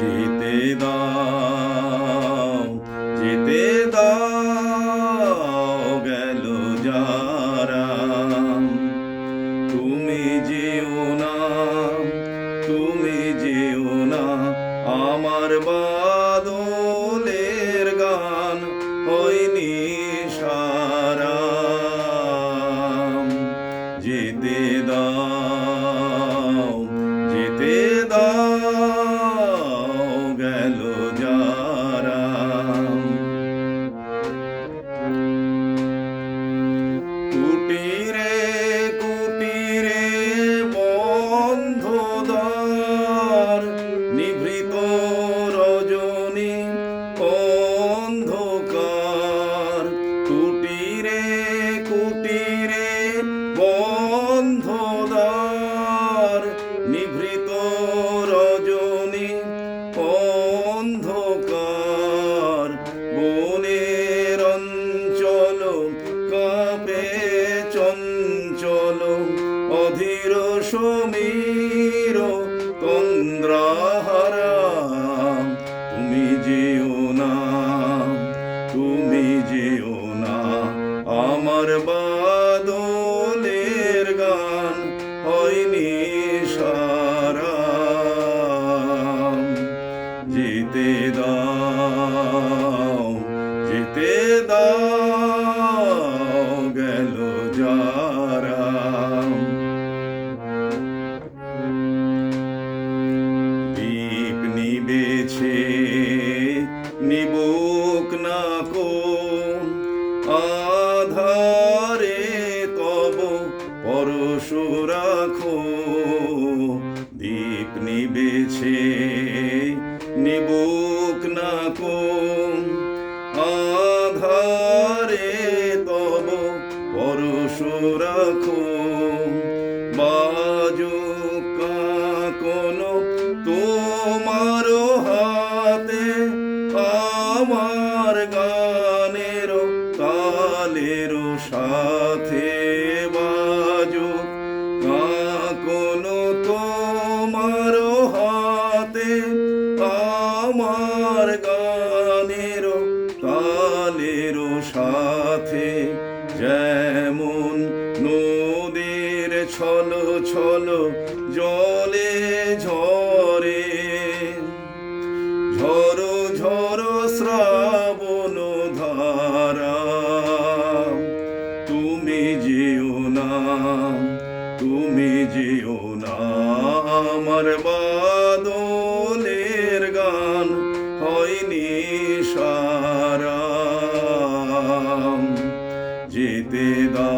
যেতে দাও যেতে দাও গেল যারা। তুমি যেও না তুমি যেও না আমার বাদলের তন্দ্রাহারা তুমি যেও না, তুমি যেও না। আমার বাদলের গান হয়নি সারা। যেতে দাও, যেতে আধারে তব পরশু রাখো দীপ নিবেছে নিবুক না কো আধারে তব পরশু রাখো বাজু তালের সাথে বাজু। তোমার হাতে আমার সাথে যেমন নদীর ছল ছল জলে ঝরে। ঝরো ঝরো শ্রাবণ যেও না তুমি যেও না। আমার বাদনের গান হয়নি সারা। যেতে দা